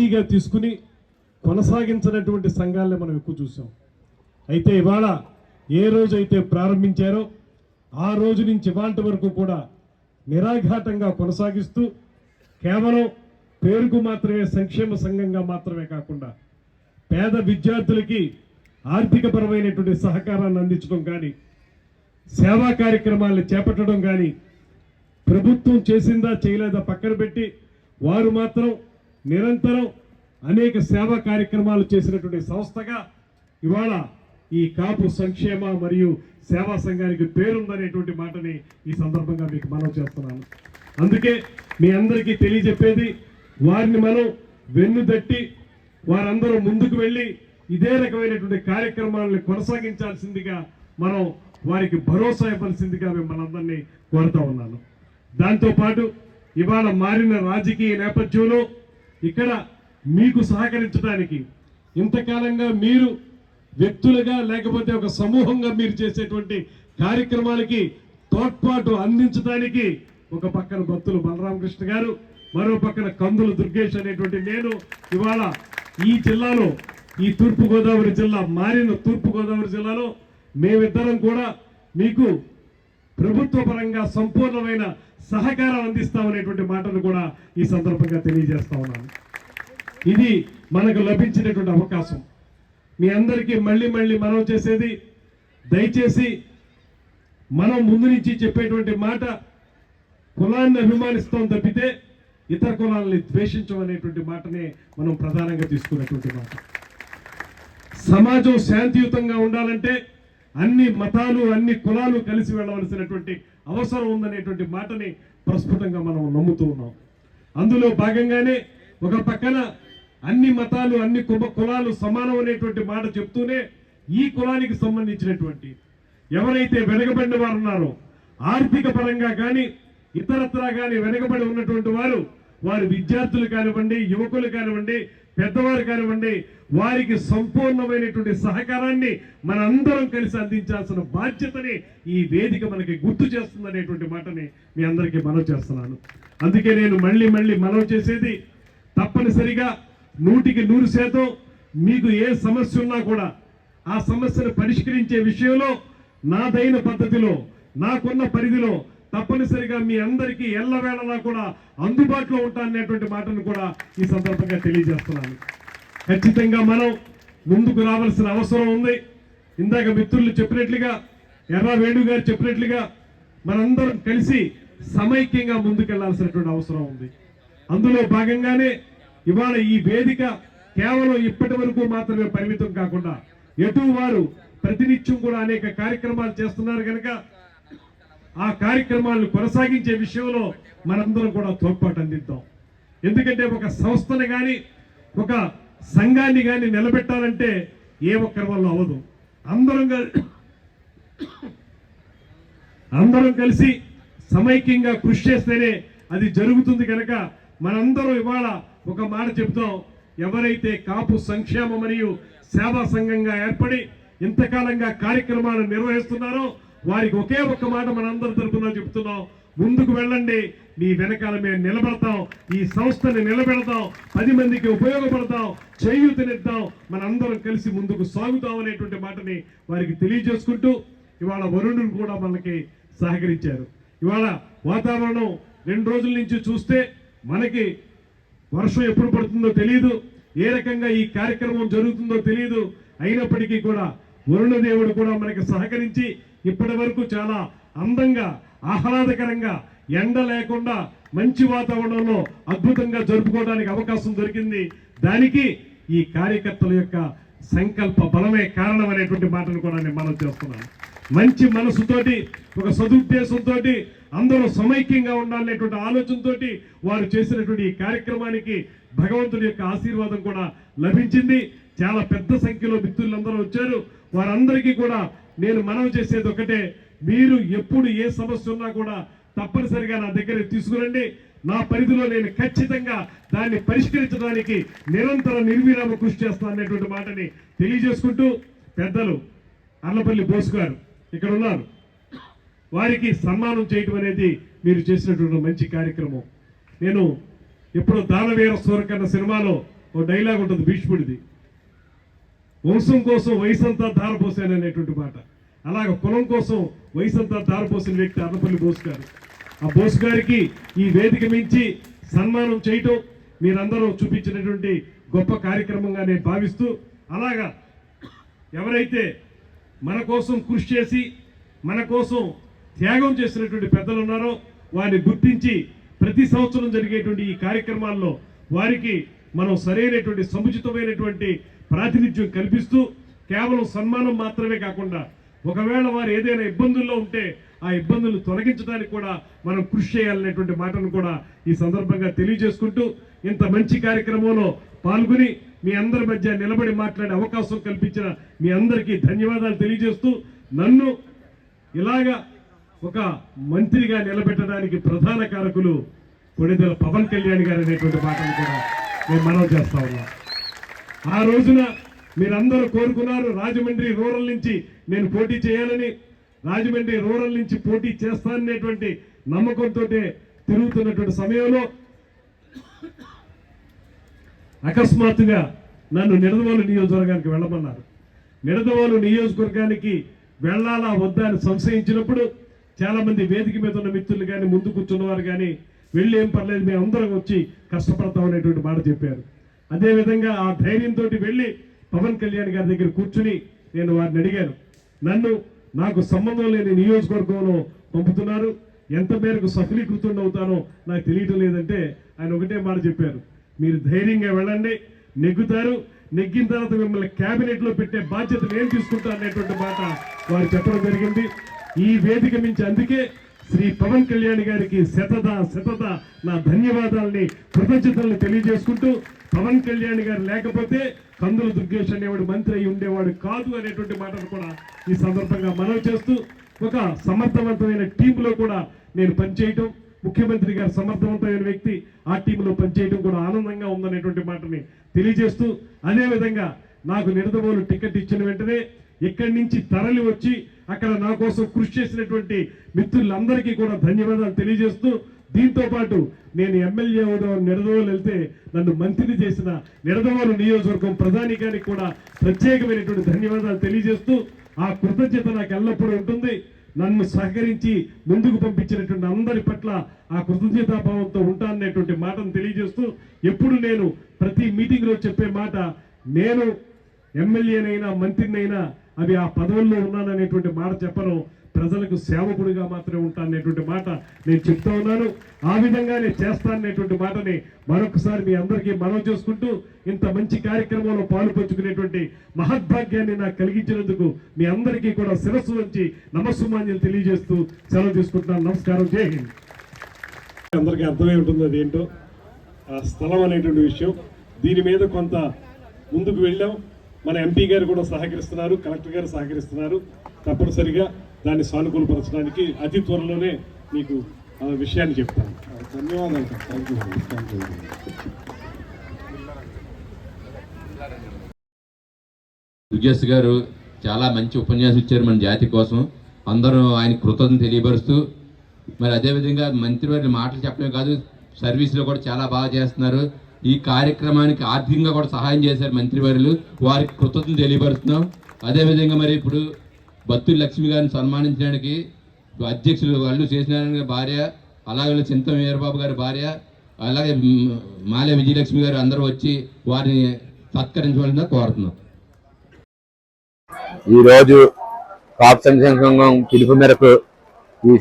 ఈజీగా తీసుకుని కొనసాగించినటువంటి సంఘాలనే మనం ఎక్కువ చూసాం. అయితే ఇవాళ ఏ రోజైతే ప్రారంభించారో ఆ రోజు నుంచి ఇవాంటి వరకు కూడా నిరాఘాటంగా కొనసాగిస్తూ కేవలం పేరుకు మాత్రమే సంక్షేమ సంఘంగా మాత్రమే కాకుండా పేద విద్యార్థులకి ఆర్థికపరమైనటువంటి సహకారాన్ని అందించడం కానీ సేవా కార్యక్రమాలను చేపట్టడం కానీ ప్రభుత్వం చేసిందా చేయలేదా పక్కన పెట్టి వారు మాత్రం నిరంతరం అనేక సేవా కార్యక్రమాలు చేసినటువంటి సంస్థగా ఇవాళ ఈ కాపు సంక్షేమ మరియు సేవా సంఘానికి పేరుందనేటువంటి మాటని ఈ సందర్భంగా మీకు మనం చేస్తున్నాను. అందుకే మీ అందరికీ తెలియజెప్పేది వారిని మనం వెన్నుదట్టి వారందరూ ముందుకు వెళ్ళి ఇదే రకమైనటువంటి కార్యక్రమాలను కొనసాగించాల్సిందిగా మనం వారికి భరోసా ఇవ్వాల్సిందిగా మిమ్మల్ని అందరినీ కోరుతా ఉన్నాను. దాంతోపాటు ఇవాళ మారిన రాజకీయ నేపథ్యంలో ఇక్కడ మీకు సహకరించడానికి ఇంతకాలంగా మీరు వ్యక్తులుగా లేకపోతే ఒక సమూహంగా మీరు చేసేటువంటి కార్యక్రమాలకి తోడ్పాటు అందించడానికి ఒక పక్కన భక్తులు బలరామకృష్ణ గారు మరో పక్కన కందులు దుర్గేష్ అనేటువంటి నేను ఇవాళ ఈ జిల్లాలో ఈ తూర్పుగోదావరి జిల్లా మారిన తూర్పుగోదావరి జిల్లాలో మేమిద్దరం కూడా మీకు ప్రభుత్వ పరంగా సంపూర్ణమైన సహకారం అందిస్తామనేటువంటి మాటను కూడా ఈ సందర్భంగా తెలియజేస్తా ఉన్నాను. ఇది మనకు లభించినటువంటి అవకాశం. మీ అందరికీ మళ్ళీ మళ్ళీ మనం చేసేది దయచేసి మనం ముందు నుంచి చెప్పేటువంటి మాట కులాన్ని అభిమానిస్తాం తప్పితే ఇతర కులాలని ద్వేషించం అనేటువంటి మాటనే మనం ప్రధానంగా తీసుకున్నటువంటి మాట. సమాజం శాంతియుతంగా ఉండాలంటే అన్ని మతాలు అన్ని కులాలు కలిసి వెళ్ళవలసినటువంటి అవసరం ఉందనేటువంటి మాటని ప్రస్ఫుటంగా మనం నమ్ముతూ ఉన్నాం. అందులో భాగంగానే ఒక పక్కన అన్ని మతాలు అన్ని కుల- కులాలు సమానం అనేటువంటి మాట చెప్తూనే ఈ కులానికి సంబంధించినటువంటి ఎవరైతే వెనకబడిన వారు ఉన్నారో ఆర్థిక పరంగా కానీ ఇతరత్రా కానీ వెనకబడి ఉన్నటువంటి వారు వారి విద్యార్థులు కానివ్వండి యువకులు కానివ్వండి పెద్దవారు కానివ్వండి వారికి సంపూర్ణమైనటువంటి సహకారాన్ని మనందరం కలిసి అందించాల్సిన బాధ్యతని ఈ వేదిక మనకి గుర్తు చేస్తుందనేటువంటి మాటని మీ అందరికీ మనవి చేస్తున్నాను. అందుకే నేను మళ్ళీ మళ్ళీ మనవి చేసేది తప్పనిసరిగా నూటికి నూరు శాతం మీకు ఏ సమస్య ఉన్నా కూడా ఆ సమస్యను పరిష్కరించే విషయంలో నాదైన పద్ధతిలో నాకున్న పరిధిలో తప్పనిసరిగా మీ అందరికీ ఎల్లవేళలా కూడా అందుబాటులో ఉంటాననేటువంటి మాటను కూడా ఈ సందర్భంగా తెలియజేస్తున్నాను. ఖచ్చితంగా మనం ముందుకు రావాల్సిన అవసరం ఉంది. ఇందాక మిత్రులు చెప్పినట్లుగా ఎర్ర వేణు గారు చెప్పినట్లుగా మనందరం కలిసి సమైక్యంగా ముందుకెళ్ళాల్సినటువంటి అవసరం ఉంది. అందులో భాగంగానే ఇవాళ ఈ వేదిక కేవలం ఇప్పటి వరకు మాత్రమే పరిమితం కాకుండా ఎటు వారు ప్రతినిత్యం కూడా అనేక కార్యక్రమాలు చేస్తున్నారు కనుక ఆ కార్యక్రమాలను కొనసాగించే విషయంలో మనందరం కూడా తోడ్పాటు అందిద్దాం. ఎందుకంటే ఒక సంస్థను కానీ ఒక సంఘాన్ని కానీ నిలబెట్టాలంటే ఏ ఒక్కరి వల్ల అవ్వదు. అందరం అందరం కలిసి సమైక్యంగా కృషి చేస్తేనే అది జరుగుతుంది కనుక మనందరం ఇవాళ ఒక మాట చెబుతాం. ఎవరైతే కాపు సంక్షేమ మరియు సేవా సంఘంగా ఏర్పడి ఇంతకాలంగా కార్యక్రమాలు నిర్వహిస్తున్నారో వారికి ఒకే ఒక్క మాట మనందరి తరఫున చెప్తున్నాం. ముందుకు వెళ్ళండి. మీ వెనకాల మేము నిలబడతాం. ఈ సంస్థని నిలబెడతాం. పది మందికి ఉపయోగపడతాం. చేయూతనిద్దాం మనందరం కలిసి ముందుకు సాగుతాం అనేటువంటి మాటని వారికి తెలియజేసుకుంటూ ఇవాళ వరుణులు కూడా మనకి సహకరించారు. ఇవాళ వాతావరణం రెండు రోజుల నుంచి చూస్తే మనకి వర్షం ఎప్పుడు పడుతుందో తెలియదు ఏ రకంగా ఈ కార్యక్రమం జరుగుతుందో తెలియదు అయినప్పటికీ కూడా వరుణదేవుడు కూడా మనకి సహకరించి ఇప్పటి వరకు చాలా అందంగా ఆహ్లాదకరంగా ఎండ లేకుండా మంచి వాతావరణంలో అద్భుతంగా జరుపుకోవడానికి అవకాశం దొరికింది. దానికి ఈ కార్యకర్తల యొక్క సంకల్ప బలమే కారణం అనేటువంటి మాటను కూడా నేను మనం చేస్తున్నాను. మంచి మనసుతోటి ఒక సదుద్దేశంతో అందరూ సమైక్యంగా ఉండాలనేటువంటి ఆలోచనతోటి వారు చేసినటువంటి ఈ కార్యక్రమానికి భగవంతుడి యొక్క ఆశీర్వాదం కూడా లభించింది. చాలా పెద్ద సంఖ్యలో మిత్రులందరూ వచ్చారు. వారందరికీ కూడా నేను మనవి చేసేది ఒకటే మీరు ఎప్పుడు ఏ సమస్య ఉన్నా కూడా తప్పనిసరిగా నా దగ్గర తీసుకురండి. నా పరిధిలో నేను ఖచ్చితంగా దాన్ని పరిష్కరించడానికి నిరంతర నిర్విరామ కృషి చేస్తాను అనేటువంటి మాటని తెలియజేసుకుంటూ పెద్దలు అల్లపల్లి బోస్ గారు ఇక్కడ ఉన్నారు. వారికి సన్మానం చేయటం అనేది మీరు చేసినటువంటి మంచి కార్యక్రమం. నేను ఎప్పుడు దానవీర సూరకన్న సినిమాలో ఓ డైలాగ్ ఉంటుంది భీష్ముడిది. వంశం కోసం వయసంతా ధారపోసాను అనేటువంటి మాట. అలాగే కులం కోసం వయసంతా దారిపోసిన వ్యక్తి అన్నపల్లి బోస్ గారు. ఆ బోస్ గారికి ఈ వేదిక మించి సన్మానం చేయటం మీరందరూ చూపించినటువంటి గొప్ప కార్యక్రమంగా నేను భావిస్తూ అలాగా ఎవరైతే మన కోసం కృషి చేసి మన కోసం త్యాగం చేసినటువంటి పెద్దలు ఉన్నారో వారిని గుర్తించి ప్రతి సంవత్సరం జరిగేటువంటి ఈ కార్యక్రమాల్లో వారికి మనం సరైనటువంటి సముచితమైనటువంటి ప్రాతినిధ్యం కల్పిస్తూ కేవలం సన్మానం మాత్రమే కాకుండా ఒకవేళ వారు ఏదైనా ఇబ్బందుల్లో ఉంటే ఆ ఇబ్బందులు తొలగించడానికి కూడా మనం కృషి చేయాలనేటువంటి మాటను కూడా ఈ సందర్భంగా తెలియజేసుకుంటూ ఇంత మంచి కార్యక్రమంలో పాల్గొని మీ అందరి మధ్య నిలబడి మాట్లాడే అవకాశం కల్పించిన మీ అందరికీ ధన్యవాదాలు తెలియజేస్తూ నన్ను ఇలాగా ఒక మంత్రిగా నిలబెట్టడానికి ప్రధాన కారకులు కొణిదెల పవన్ కళ్యాణ్ గారు అనేటువంటి మాటను కూడా మేము మనవి చేస్తా ఉన్నాం. ఆ రోజున మీరందరూ కోరుకున్నారు రాజమండ్రి రూరల్ నుంచి నేను పోటీ చేయాలని రాజమండ్రి రూరల్ నుంచి పోటీ చేస్తాననేటువంటి నమ్మకంతో తిరుగుతున్నటువంటి సమయంలో అకస్మాత్తుగా నన్ను నిడదవోలు నియోజకవర్గానికి వెళ్ళమన్నారు. నిడదవోలు నియోజకవర్గానికి వెళ్ళాలా వద్దా అని సంశయించినప్పుడు చాలామంది వేదిక మీద ఉన్న మిత్రులు కానీ ముందు కూర్చున్నవారు కానీ వెళ్ళి ఏం పర్లేదు మేము అందరం వచ్చి కష్టపడతాం అనేటువంటి మాట చెప్పారు. అదేవిధంగా ఆ ధైర్యంతో వెళ్ళి పవన్ కళ్యాణ్ గారి దగ్గర కూర్చుని నేను వారిని అడిగాను. నన్ను నాకు సంబంధం లేని నియోజకవర్గంలో పంపుతున్నారు. ఎంత మేరకు సఫలీకృతం అవుతానో నాకు తెలియటం లేదంటే ఆయన ఒకటే మాట చెప్పారు. మీరు ధైర్యంగా వెళ్ళండి నెగ్గుతారు. నెగ్గిన తర్వాత మిమ్మల్ని క్యాబినెట్లో పెట్టే బాధ్యత నేను తీసుకుంటా అనేటువంటి మాట వారు చెప్పడం జరిగింది. ఈ వేదిక మించి అందుకే శ్రీ పవన్ కళ్యాణ్ గారికి శతద శతద నా ధన్యవాదాలని కృతజ్ఞతలను తెలియజేసుకుంటూ పవన్ కళ్యాణ్ గారు లేకపోతే కందుల దుర్గేష్ అనేవాడు మంత్రి అయి ఉండేవాడు కాదు అనేటువంటి మాటను కూడా ఈ సందర్భంగా మనవి చేస్తూ ఒక సమర్థవంతమైన టీంలో కూడా నేను పనిచేయటం ముఖ్యమంత్రి గారు సమర్థవంతమైన వ్యక్తి ఆ టీంలో పనిచేయడం కూడా ఆనందంగా ఉందనేటువంటి మాటని తెలియజేస్తూ అదేవిధంగా నాకు నిడదవోలు టికెట్ ఇచ్చిన వెంటనే ఇక్కడి నుంచి తరలి వచ్చి అక్కడ నా కోసం కృషి చేసినటువంటి మిత్రులందరికీ కూడా ధన్యవాదాలు తెలియజేస్తూ దీంతో పాటు నేను ఎమ్మెల్యే అవుదాం నిడదవోలు వెళ్తే నన్ను మంత్రిని చేసిన నిడదవోలు నియోజకవర్గం ప్రధానికానికి కూడా ప్రత్యేకమైనటువంటి ధన్యవాదాలు తెలియజేస్తూ ఆ కృతజ్ఞత నాకు ఎల్లప్పుడూ ఉంటుంది. నన్ను సహకరించి ముందుకు పంపించినటువంటి అందరి పట్ల ఆ కృతజ్ఞతాభావంతో ఉంటాననేటువంటి మాటను తెలియజేస్తూ ఎప్పుడు నేను ప్రతి మీటింగ్లో చెప్పే మాట నేను ఎమ్మెల్యేనైనా మంత్రినైనా అవి ఆ పదవుల్లో ఉన్నాననేటువంటి మాట చెప్పను. ప్రజలకు సేవకుడిగా మాత్రమే ఉంటాననేటువంటి మాట నేను చెప్తా ఉన్నాను. ఆ విధంగానే చేస్తాననేటువంటి మాటని మరొకసారి మీ అందరికీ మనం చేసుకుంటూ ఇంత మంచి కార్యక్రమంలో పాలు పంచుకునేటువంటి మహద్భాగ్యాన్ని నాకు కలిగించినందుకు మీ అందరికీ కూడా శిరస్సు వంచి నమస్సుమాన్యులు తెలియజేస్తూ సెలవు తీసుకుంటున్నాను. నమస్కారం. జై హింద్. అందరికీ అర్థమై ఉంటుంది అది ఏంటో ఆ స్థలం అనేటువంటి విషయం. దీని మీద కొంత ముందుకు వెళ్ళాం. మన ఎంపీ గారు కూడా సహకరిస్తున్నారు కలెక్టర్ గారు సహకరిస్తున్నారు. తప్పనిసరిగా దాన్ని సానుకూలపరచడానికి అతి త్వరలోనే మీకు ఆ విషయాన్ని చెప్తాను. ధన్యవాదాలు. Thank you thank you Durgesh garu చాలా మంచి ఉపన్యాసం ఇచ్చారు మన జాతి కోసం. అందరూ ఆయన కృతజ్ఞత తెలియపరుస్తూ మరి అదేవిధంగా మంత్రివారి మాటలు చెప్పడమే కాదు సర్వీస్లో కూడా చాలా బాగా చేస్తున్నారు. ఈ కార్యక్రమానికి ఆర్థికంగా కూడా సహాయం చేశారు మంత్రివర్యులు. వారికి కృతజ్ఞత తెలియపరుస్తున్నాం. అదేవిధంగా మరి ఇప్పుడు బత్తుల లక్ష్మి గారిని సన్మానించడానికి అధ్యక్షులు అల్లు చేసినారాయణ గారి భార్య అలాగే చింతం వీరబాబు గారి భార్య అలాగే మాలే విజయలక్ష్మి గారు అందరూ వచ్చి వారిని సత్కరించవలసిందిగా కోరుతున్నాం. ఈ రోజు కాపు సంక్షేమ సంఘం పిలుపు మేరకు ఈ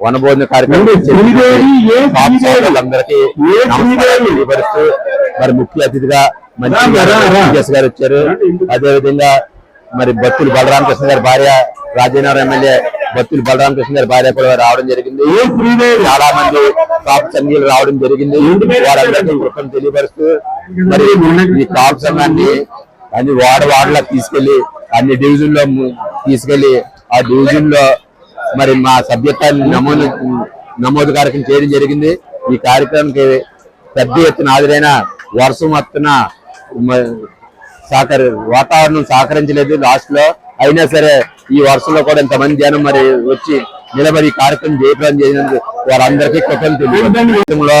వనభోజన కార్యక్రమం మరి ముఖ్య అతిథిగా మంత్రి గారు వచ్చారు. అదే విధంగా మరి బత్తులు బలరామకృష్ణ గారి భార్య రాజేనగరం ఎమ్మెల్యే బత్తులు బలరామకృష్ణ గారి భార్య కూడా రావడం జరిగింది. చాలా మంది కాపు సంఘీయులు రావడం జరిగింది. వారందరికీ కృపను తెలియపరుస్తూ మరి ఈ కాపు సంఘాన్ని అన్ని వార్డు వార్డులో తీసుకెళ్ళి అన్ని డివిజన్లో తీసుకెళ్ళి ఆ డివిజన్లో మరి మా సభ్యత్వాన్ని నమోదు నమోదు కార్యక్రమం చేయడం జరిగింది. ఈ కార్యక్రమానికి పెద్ద ఎత్తున హాజరైన వర్షం వస్తున్న సహకరి వాతావరణం సహకరించలేదు. లాస్ట్లో అయినా సరే ఈ వర్షంలో కూడా ఇంతమంది జనం మరి వచ్చి నిలబడి ఈ కార్యక్రమం జయప్రదం చేసినందుకు వారందరికీ కృతజ్ఞతలు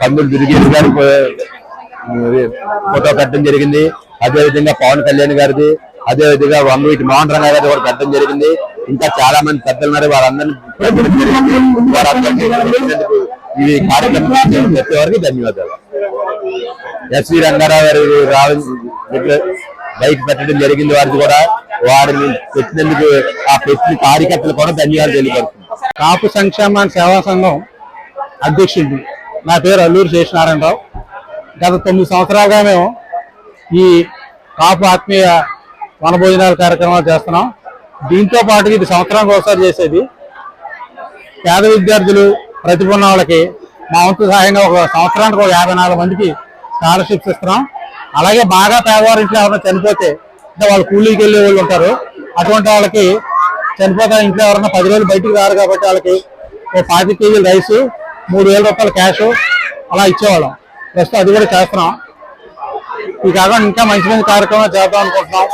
కందులు దుర్గేష్ గారు ఫోటో పెట్టడం జరిగింది. అదే విధంగా పవన్ కళ్యాణ్ గారిది. అదే విధంగా వంగవీటి మోహన్ రంగా గారిది కూడా పెట్టడం జరిగింది. ఇంకా చాలా మంది పెద్దలు ఉన్నారు వారందరినీ ఈ కార్యక్రమం చెప్పే వరకు ధన్యవాదాలు. ఎస్వి రంగారావు గారు రావ బయట పెట్టడం జరిగింది వారికి కూడా వారిని పెట్టినందుకు ఆ పెట్టిన కార్యకర్తలు కూడా ధన్యవాదాలు తెలియపడుతుంది కాపు సంక్షేమ సేవా సంఘం అధ్యక్షుడు నా పేరు అల్లూరు శేషనారాయణరావు. గత తొమ్మిది సంవత్సరాలుగా మేము ఈ కాపు ఆత్మీయ వనభోజనాల కార్యక్రమాలు చేస్తున్నాం. దీంతో పాటు ఇది సంవత్సరానికి ఒకసారి చేసేది. పేద విద్యార్థులు ప్రతిభ ఉన్న వాళ్ళకి మా వంతు సహాయంగా ఒక సంవత్సరానికి ఒక యాభై నాలుగు మందికి స్కాలర్షిప్స్ ఇస్తున్నాం. అలాగే బాగా పేదవారి ఇంట్లో ఎవరైనా చనిపోతే అంటే వాళ్ళు కూలీకి వెళ్ళే వాళ్ళు ఉంటారు. అటువంటి వాళ్ళకి చనిపోతే ఇంట్లో ఎవరైనా పది రోజులు బయటికి రారు కాబట్టి వాళ్ళకి ఓ పాతి కేజీలు రైస్ మూడు వేల రూపాయల క్యాష్ అలా ఇచ్చేవాళ్ళం. ప్రస్తుతం అది కూడా చేస్తున్నాం. ఈ కాకుండా ఇంకా మంచి మంచి కార్యక్రమాలు చేద్దాం అనుకుంటున్నాం.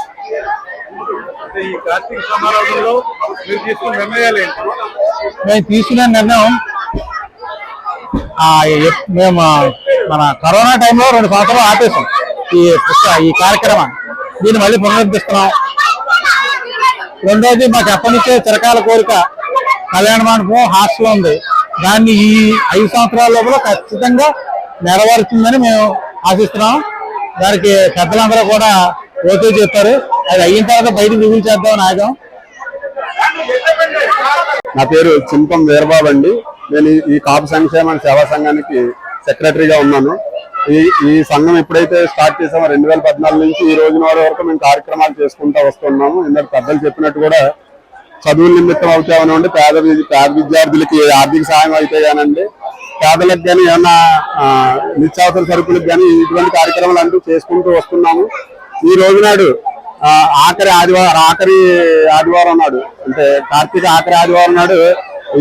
ఈ కార్తీక సమారోహంలో మీరు తీసుకున్న నిర్ణయాలు ఏంటి? మేము తీసుకునే నిర్ణయం ఆ, మేము మన కరోనా టైంలో రెండు సంవత్సరాలు ఆపేసాం ఈ పుస్తక- ఈ కార్యక్రమాన్ని. దీన్ని మళ్ళీ పునరుద్ధరిస్తున్నాం. రెండోది మాకు ఎప్పటి చిరకాల కోరిక కళ్యాణ మండపం హాస్టల్ ఉంది. దాన్ని ఈ ఐదు సంవత్సరాల లోపల ఖచ్చితంగా నెరవేరుతుందని మేము ఆశిస్తున్నాం. దానికి పెద్దలందరూ కూడా ఓకే చెప్పారు. అది అయిన తర్వాత బయటకు రివ్యూ చేద్దామని ఆగాం. నా పేరు చింతం వీరబాబు అండి. నేను ఈ- కాపు సంక్షేమ సేవా సంఘానికి సెక్రటరీగా ఉన్నాను. ఈ ఈ సంఘం ఎప్పుడైతే స్టార్ట్ చేసామో రెండు వేల పద్నాలుగు నుంచి ఈ రోజున వరకు మేము కార్యక్రమాలు చేసుకుంటూ వస్తున్నాము. ఇందరు పెద్దలు చెప్పినట్టు కూడా చదువుల నిమిత్తం అవుతామనండి పేద పేద విద్యార్థులకి ఆర్థిక సహాయం అయితే కానండి. పేదలకు కానీ ఏమన్నా నిత్యావసర సరుకులకు కానీ ఇటువంటి కార్యక్రమాలు అంటూ చేసుకుంటూ వస్తున్నాము. ఈ రోజు నాడు ఆఖరి ఆదివారం ఆఖరి ఆదివారం నాడు అంటే కార్తీక ఆఖరి ఆదివారం నాడు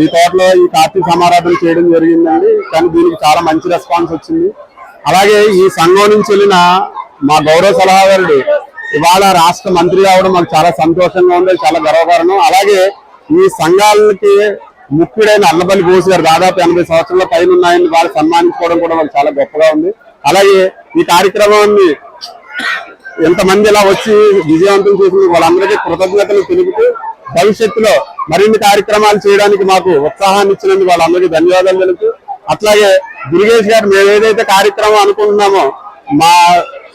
ఈ తోటలో ఈ కార్తీక సమారాధన చేయడం జరిగిందండి. కానీ దీనికి చాలా మంచి రెస్పాన్స్ వచ్చింది. అలాగే ఈ సంఘం నుంచి వెళ్ళిన మా గౌరవ సలహాదారుడు ఇవాళ రాష్ట్ర మంత్రి కావడం మాకు చాలా సంతోషంగా ఉంది చాలా గర్వకారణం. అలాగే ఈ సంఘాలకి ముఖ్యుడైన అల్లపల్లి బోసు గారు దాదాపు ఎనభై సంవత్సరాల పైన ఉన్నాయని వాళ్ళు సన్మానించుకోవడం కూడా మాకు చాలా గొప్పగా ఉంది. అలాగే ఈ కార్యక్రమాన్ని ఎంతమంది ఇలా వచ్చి విజయవంతం చేసింది వాళ్ళందరికీ కృతజ్ఞతలు తెలుపుతూ భవిష్యత్తులో మరిన్ని కార్యక్రమాలు చేయడానికి మాకు ఉత్సాహాన్ని ఇచ్చినందుకు వాళ్ళందరికీ ధన్యవాదాలు తెలుపుతూ అట్లాగే దుర్గేష్ గారు మేము ఏదైతే కార్యక్రమం అనుకుంటున్నామో మా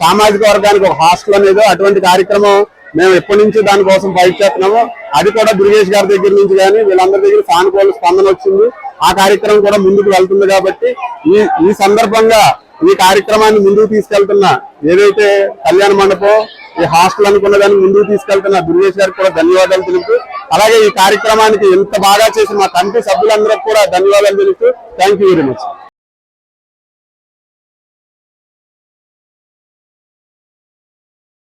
సామాజిక వర్గానికి ఒక హాస్టల్ అనేది అటువంటి కార్యక్రమం మేము ఎప్పటి నుంచి దానికోసం బయట చేస్తున్నామో అది కూడా దుర్గేష్ గారి దగ్గర నుంచి కానీ వీళ్ళందరి దగ్గర సానుకూల స్పందన వచ్చింది. ఆ కార్యక్రమం కూడా ముందుకు వెళ్తుంది కాబట్టి ఈ ఈ సందర్భంగా ఈ కార్యక్రమాన్ని ముందుకు తీసుకెళ్తున్న ఏదైతే కళ్యాణ మండపం ఈ హాస్టల్ అనుకున్న దాన్ని ముందుకు తీసుకెళ్తున్న దుర్గేష్ గారికి కూడా ధన్యవాదాలు తెలుపుతూ అలాగే ఈ కార్యక్రమానికి ఎంత బాగా చేసిన మా కమిటీ సభ్యులందరికీ కూడా ధన్యవాదాలు తెలుపుతూ థ్యాంక్ యూ వెరీ మచ్